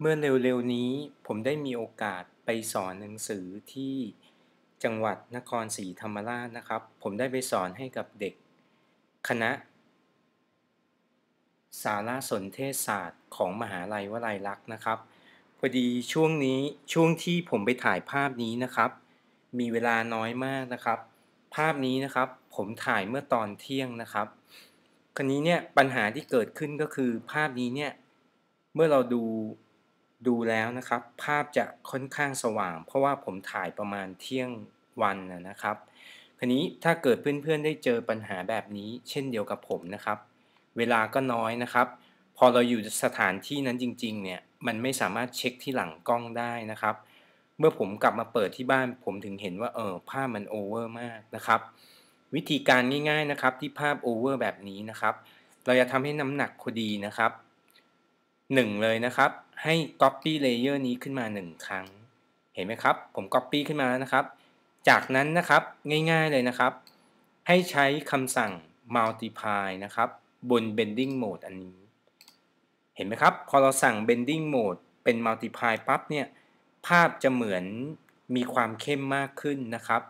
เมื่อเร็วๆนี้ผมได้มีโอกาสไปสอนหนังสือที่จังหวัดนครศรีธรรมราชนะครับ ผมได้ไปสอนให้กับเด็กคณะ สารสนเทศศาสตร์ของมหาลัยวลัยลักษณ์นะครับพอดีช่วงนี้ช่วงที่ผมไปถ่ายภาพนี้นะครับ มีเวลาน้อยมากนะครับ ภาพนี้นะครับผมถ่ายเมื่อตอนเที่ยงนะครับคราวนี้เนี่ยปัญหาที่เกิดขึ้นก็คือภาพนี้เนี่ยเมื่อเราดู ดูแล้วนะครับ ภาพจะค่อนข้างสว่าง เพราะว่าผมถ่ายประมาณเที่ยงวันนะครับ ครนี้ถ้าเกิดเพื่อนๆได้เจอปัญหาแบบนี้ เช่นเดียวกับผมนะครับ เวลาก็น้อยนะครับ พอเราอยู่สถานที่นั้นจริงๆเนี่ยมันไม่สามารถเช็คที่หลังกล้องได้นะครับ เมื่อผมกลับมาเปิดที่บ้านผมถึงเห็นว่าเออภาพมันโอเวอร์มากนะครับ วิธีการง่าย ๆนะครับ ที่ภาพโอเวอร์แบบนี้นะครับ เราจะทำให้น้ำหนักพอดีนะครับหนึ่งเลยนะครับ ให้ copy layer นี้ขึ้นมา 1 ครั้ง เห็นไหมครับ ผม copy ขึ้นมาแล้วนะครับ จากนั้นนะครับง่าย ๆเลยนะครับ ให้ใช้คำสั่ง multiply นะครับ บน bending mode อันนี้ เห็นไหมครับ พอเราสั่ง bending mode เป็น multiply ปั๊บเนี่ย ภาพจะเหมือนมีความเข้มมากขึ้นนะครับ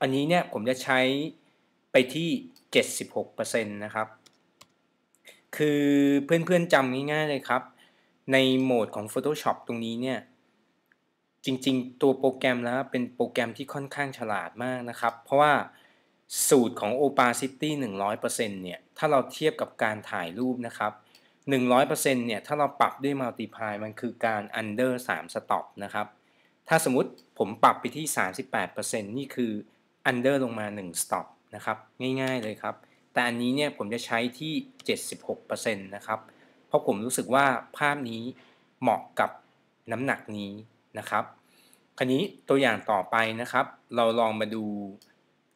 อันนี้เนี่ยผมจะใช้ไปที่ 76%นะครับ คือเพื่อนๆจำง่ายๆเลยครับ ในโหมดของ Photoshop ตรงนี้เนี่ยจริงๆ ตัวโปรแกรมแล้วเป็นโปรแกรมที่ค่อนข้างฉลาดมากนะครับ เพราะว่าสูตรของ opacity 100%เนี่ยถ้าเราเทียบกับการถ่ายรูปนะครับ 100%เนี่ยถ้าเราปรับด้วย multiply มันคือการ under 3 stop นะครับ ถ้าสมมุติผมปรับไปที่ 38%นี่คือ under ลงมา 1 stop นะครับ ง่ายๆเลยครับ แต่อันนี้เนี่ยผมจะใช้ที่ 76%นะครับ เพราะผมรู้สึกว่าภาพนี้เหมาะกับน้ำหนักนี้นะครับ คราวนี้ตัวอย่างต่อไปนะครับ เราลองมาดู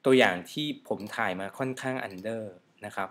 ตัวอย่างที่ผมถ่ายมาค่อนข้างอันเดอร์นะครับ